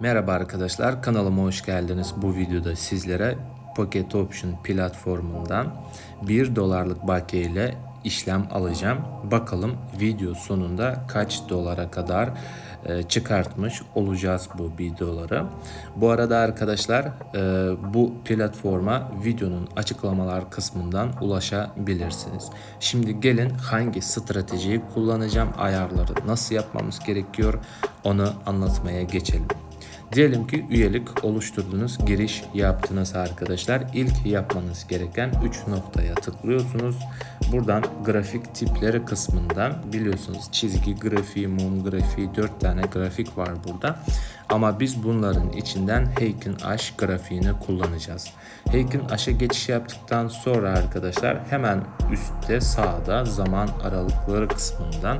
Merhaba arkadaşlar kanalıma hoş geldiniz. Bu videoda sizlere Pocket Option platformundan 1 dolarlık bakiye ile işlem alacağım. Bakalım video sonunda kaç dolara kadar e, çıkartmış olacağız bu 1 doları. Bu arada arkadaşlar e, bu platforma videonun açıklamalar kısmından ulaşabilirsiniz. Şimdi gelin hangi stratejiyi kullanacağım, ayarları nasıl yapmamız gerekiyor onu anlatmaya geçelim. Diyelim ki üyelik oluşturdunuz, giriş yaptınız arkadaşlar. İlk yapmanız gereken 3 noktaya tıklıyorsunuz. Buradan grafik tipleri kısmından biliyorsunuz çizgi grafiği, mum grafiği 4 tane grafik var burada. Ama biz bunların içinden Heikin Aş grafiğini kullanacağız. Heikin Aş'a geçiş yaptıktan sonra arkadaşlar hemen üstte sağda zaman aralıkları kısmından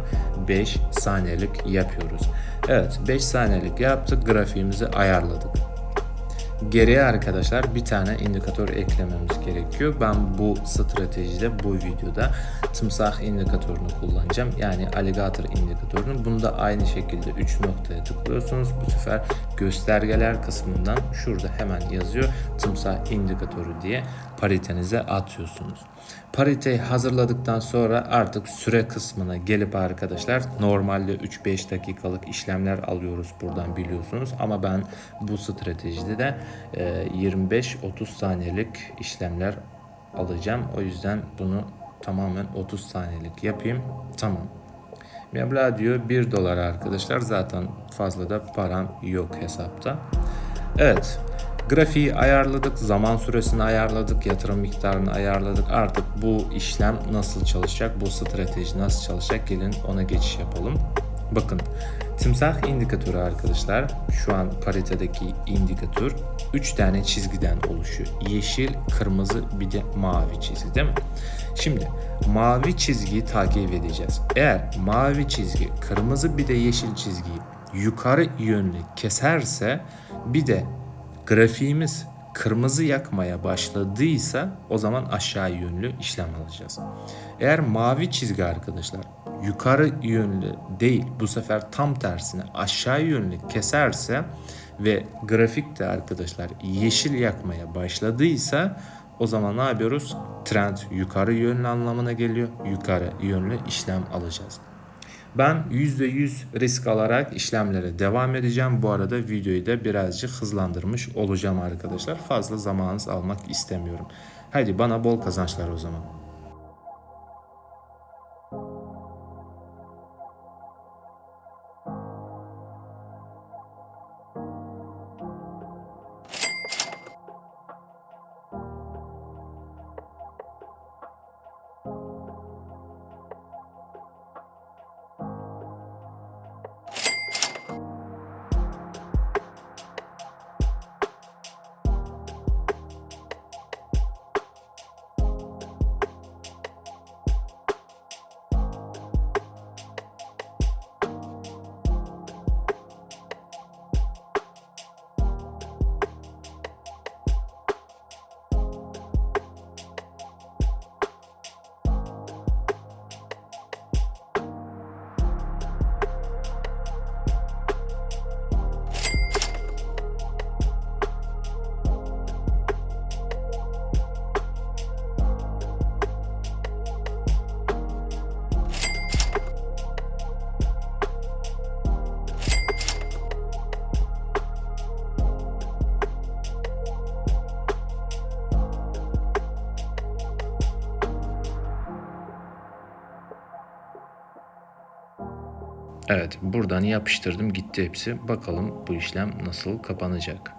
5 saniyelik yapıyoruz. Evet 5 saniyelik yaptık grafiğimizi ayarladık. Geriye arkadaşlar bir tane indikatör eklememiz gerekiyor. Ben bu stratejide bu videoda timsah indikatörünü kullanacağım. Yani alligator indikatörünü. Bunda aynı şekilde 3 noktaya tıklıyorsunuz. Bu sefer göstergeler kısmından şurada hemen yazıyor timsah indikatörü diye paritenize atıyorsunuz. Pariteyi hazırladıktan sonra artık süre kısmına gelip arkadaşlar normalde 3-5 dakikalık işlemler alıyoruz buradan biliyorsunuz ama ben bu stratejide de 25-30 saniyelik işlemler alacağım. O yüzden bunu tamamen 30 saniyelik yapayım. Tamam. Meblağ diyor 1 dolar arkadaşlar. Zaten fazla da param yok hesapta. Evet. Grafiği ayarladık, zaman süresini ayarladık, yatırım miktarını ayarladık. Artık bu işlem nasıl çalışacak, bu strateji nasıl çalışacak gelin ona geçiş yapalım. Bakın timsah indikatörü arkadaşlar şu an paritedeki indikatör 3 tane çizgiden oluşuyor. Yeşil, kırmızı bir de mavi çizgi değil mi? Şimdi mavi çizgiyi takip edeceğiz. Eğer mavi çizgi, kırmızı bir de yeşil çizgiyi yukarı yönlü keserse bir de grafiğimiz kırmızı yakmaya başladıysa o zaman aşağı yönlü işlem alacağız. Eğer mavi çizgi arkadaşlar yukarı yönlü değil bu sefer tam tersine aşağı yönlü keserse ve grafik de arkadaşlar yeşil yakmaya başladıysa o zaman ne yapıyoruz? Trend yukarı yönlü anlamına geliyor. Yukarı yönlü işlem alacağız. Ben %100 risk alarak işlemlere devam edeceğim. Bu arada videoyu da birazcık hızlandırmış olacağım arkadaşlar. Fazla zamanınız almak istemiyorum. Haydi bana bol kazançlar o zaman. Evet buradan yapıştırdım gitti hepsi. Bakalım bu işlem nasıl kapanacak.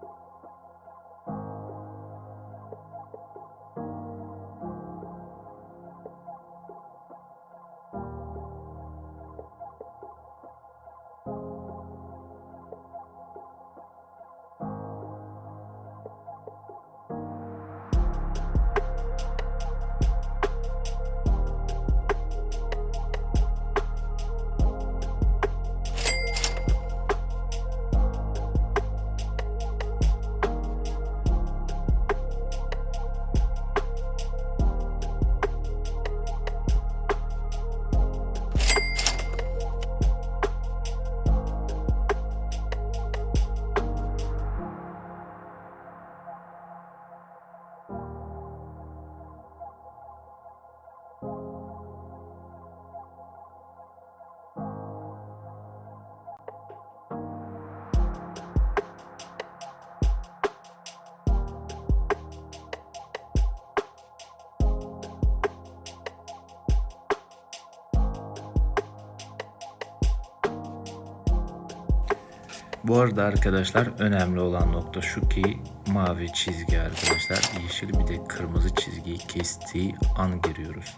Bu arada arkadaşlar önemli olan nokta şu ki mavi çizgi arkadaşlar yeşil bir de kırmızı çizgiyi kestiği an giriyoruz.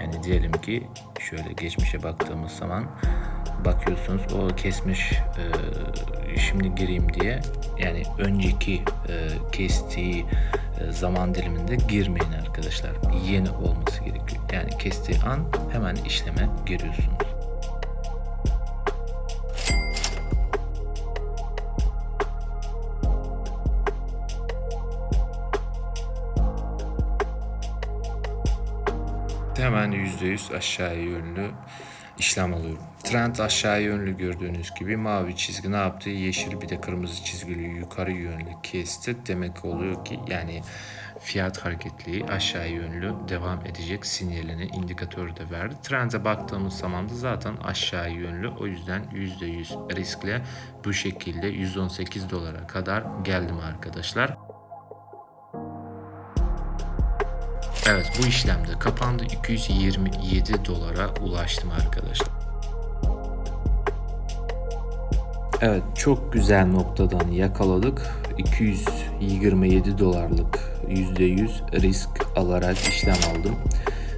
Yani diyelim ki şöyle geçmişe baktığımız zaman bakıyorsunuz o kesmiş e, şimdi gireyim diye yani önceki e, kestiği e, zaman diliminde girmeyin arkadaşlar. Yeni olması gerekiyor. Yani kestiği an hemen işleme giriyorsunuz. Hemen %100 aşağı yönlü işlem alıyorum. Trend aşağı yönlü gördüğünüz gibi mavi çizgi ne yaptı? Yeşil bir de kırmızı çizgili yukarı yönlü kesti. Demek oluyor ki yani fiyat hareketliği aşağı yönlü devam edecek sinyalini indikatörü de verdi. Trend'e baktığımız zaman da zaten aşağı yönlü. O yüzden %100 riskle bu şekilde 118 dolara kadar geldim arkadaşlar. Bu işlemde kapandı 227 dolara ulaştım arkadaşlar. Evet çok güzel noktadan yakaladık. 227 dolarlık %100 risk alarak işlem aldım.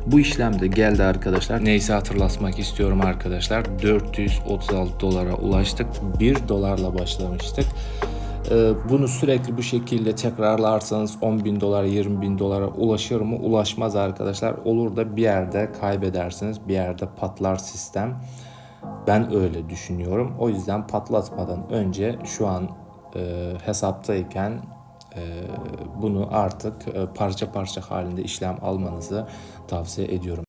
Bu işlemde geldi arkadaşlar. Neyse hatırlatmak istiyorum arkadaşlar. 436 dolara ulaştık. 1 dolarla başlamıştık. Ee, Bunu sürekli bu şekilde tekrarlarsanız 10 bin dolar 20 bin dolara ulaşır mı? Ulaşmaz arkadaşlar. Olur da bir yerde kaybedersiniz. Bir yerde patlar sistem. Ben öyle düşünüyorum. O yüzden patlatmadan önce şu an e, hesaptayken e, bunu artık e, parça parça halinde işlem almanızı tavsiye ediyorum.